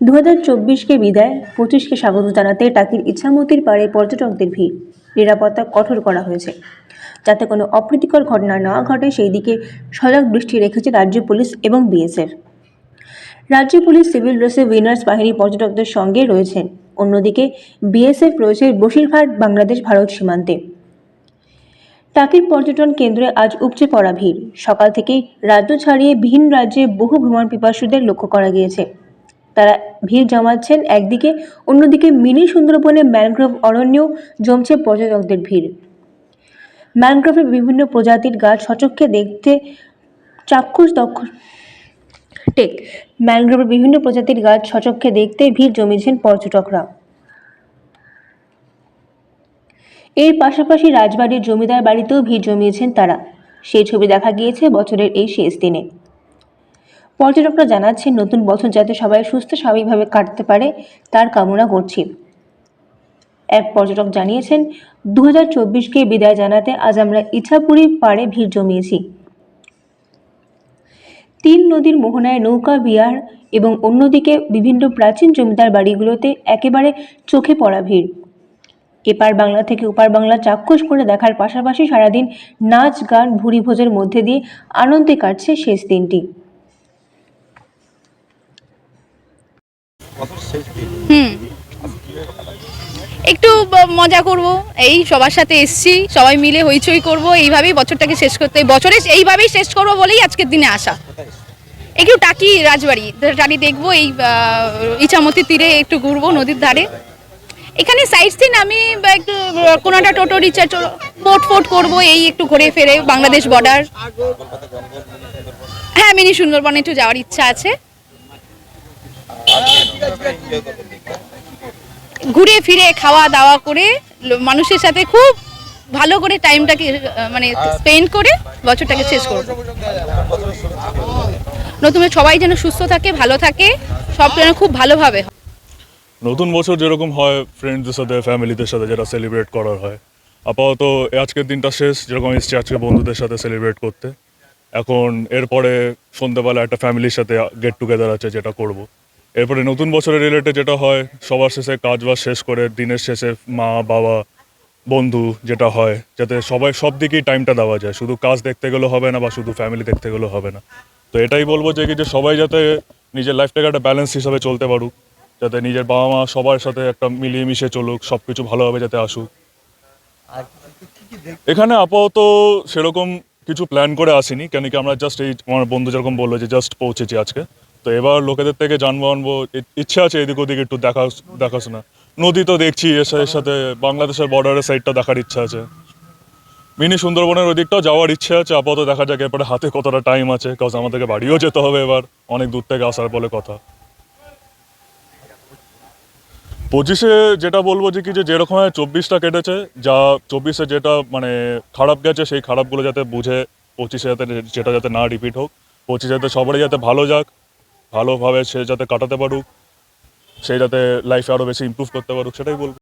দু হাজার চব্বিশকে বিদায়, পঁচিশকে স্বাগত জানাতে টাকির ইচ্ছামতির পাড়ে পর্যটকদের ভিড়। নিরাপত্তা কঠোর করা হয়েছে। যাতে কোনো অপ্রীতিকর ঘটনা না ঘটে, সেই দিকে সজাগ দৃষ্টি রেখেছে রাজ্য পুলিশ এবং বিএসএফ। রাজ্য পুলিশ সিভিল ড্রেসে উইনার্স বাহিনী পর্যটকদের সঙ্গে রয়েছেন অন্যদিকে, বিএসএফ রয়েছে বসিরহাট, বাংলাদেশ, ভারত সীমান্তে। টাকির পর্যটন কেন্দ্রে আজ উপচে পড়া ভিড়। সকাল থেকেই রাজ্য ছাড়িয়ে ভিন রাজ্যে বহু ভ্রমণ পিপাসুদের লক্ষ্য করা গিয়েছে। তারা ভিড় জমাচ্ছেন একদিকে, অন্যদিকে মিনি সুন্দরবনে ম্যানগ্রোভ অরণ্যেও জমছে পর্যটকদের ভিড়। ম্যানগ্রোভের বিভিন্ন প্রজাতির গাছ সচক্ষে দেখতে চাক্ষুষ দক্ষ। টেক ম্যানগ্রোভের বিভিন্ন প্রজাতির গাছ সচক্ষে দেখতে ভিড় জমিয়েছেন পর্যটকরা। এর পাশাপাশি রাজবাড়ির জমিদার বাড়িতেও ভিড় জমিয়েছেন তারা। সেই ছবি দেখা গিয়েছে বছরের এই শেষ দিনে। পর্যটকরা জানাচ্ছেন, নতুন বছর যাতে সবাই সুস্থ, স্বাভাবিকভাবে কাটতে পারে, তার কামনা করছি। এক পর্যটক জানিয়েছেন দু হাজার চব্বিশকে বিদায় জানাতে আজ আমরা ইছাপুরি পাড়ে ভিড় জমিয়েছি। তিন নদীর মোহনায় নৌকা বিহার এবং অন্যদিকে বিভিন্ন প্রাচীন জমিদার বাড়িগুলোতে একেবারে চোখে পড়া ভিড়। এপার বাংলা থেকে ওপার বাংলা চাক্ষুষ করে দেখার পাশাপাশি সারাদিন নাচ, গান ভুরি ভোজের মধ্যে দিয়ে আনন্দে কাটছে শেষ দিনটি। হুম। একটু মজা করব। এই সবার সাথে এসছি সবাই মিলে হইচই করব। এইভাবেই বছরটাকে শেষ করতে বছরে এইভাবেই শেষ করব বলেই আজকের দিনে আসা একটু টাকি রাজবাড়ি রাজবাড়ি দেখব এই ইছামতি তীরে একটু ঘুরবো নদীর ধারে। এখানে সাইড সিন আমি একটু আহ, কোনো একটা টোটো রিচার্জ বোট ফোট করব এই একটু ঘুরে ফেরে বাংলাদেশ বর্ডার হ্যাঁ মিনি সুন্দরবনে একটু যাওয়ার ইচ্ছা আছে। ঘুরে ফিরে খাওয়া দাওয়া করে মানুষের সাথে খুব ভালো করে টাইমটাকে মানে স্পেন্ড করে বছরটাকে শেষ করব নতুন সবাই যেন সুস্থ থাকে ভালো থাকে সব যেন খুব ভালোভাবে নতুন বছর যেরকম হয় ফ্রেন্ডসদের সাথে ফ্যামিলিদের সাথে যেটা সেলিব্রেট করার হয়। আপাতত আজকের দিনটা শেষ যেরকম এসছি আজকে বন্ধুদের সাথে সেলিব্রেট করতে। এখন এরপরে সন্ধ্যেবেলা একটা ফ্যামিলির সাথে গেট টুগেদার আছে যেটা করব। এরপরে নতুন বছরের রিলেটেড যেটা হয় সবার শেষে কাজ বাজ শেষ করে দিনের শেষে মা বাবা বন্ধু যেটা হয় যাতে সবাই সব দিকেই টাইমটা দেওয়া যায়। শুধু কাজ দেখতে গেলেও হবে না বা শুধু ফ্যামিলি দেখতে গেলেও হবে না। তো এটাই বলব যে কি যে সবাই যাতে নিজের লাইফটাকে একটা ব্যালেন্স হিসাবে চলতে পারুক যাতে নিজের বাবা মা সবার সাথে একটা মিলিয়ে মিশে চলুক সব কিছু ভালোভাবে যাতে আসুক। এখানে আপাতত সেরকম কিছু প্ল্যান করে আসিনি কেন কি আমরা জাস্ট এই আমার বন্ধু যেরকম বলল যে জাস্ট পৌঁছেছি আজকে। তো এবার লোকেদের থেকে জানব, আনব। ই- ইচ্ছে আছে এদিক ওদিক একটু দেখা দেখাশোনা নদী তো দেখছি, এর সাথে- বাংলাদেশের বর্ডারের সাইডটা দেখার ইচ্ছা আছে। মিনি সুন্দরবনের ওই দিকটাও যাওয়ার ইচ্ছে আছে, আপাতত দেখা যাক এরপরে হাতে কতটা টাইম আছে কাজ আমাদেরকে বাড়িও যেতে হবে এবার, অনেক দূর থেকে আসার বলে কথা। পঁচিশে যেটা বলব যে কি যে যেরকম চব্বিশটা কেটেছে, যা চব্বিশে যেটা মানে খারাপ গেছে, সেই খারাপগুলো যাতে বুঝে পঁচিশে যাতে যেটা যাতে না রিপিট হোক, পঁচিশে যাতে সবারই যাতে ভালো যাক ভালোভাবে সে যাতে কাটাতে পারুক, সে যাতে লাইফে আরও বেশি ইম্প্রুভ করতে পারুক, সেটাই বলব।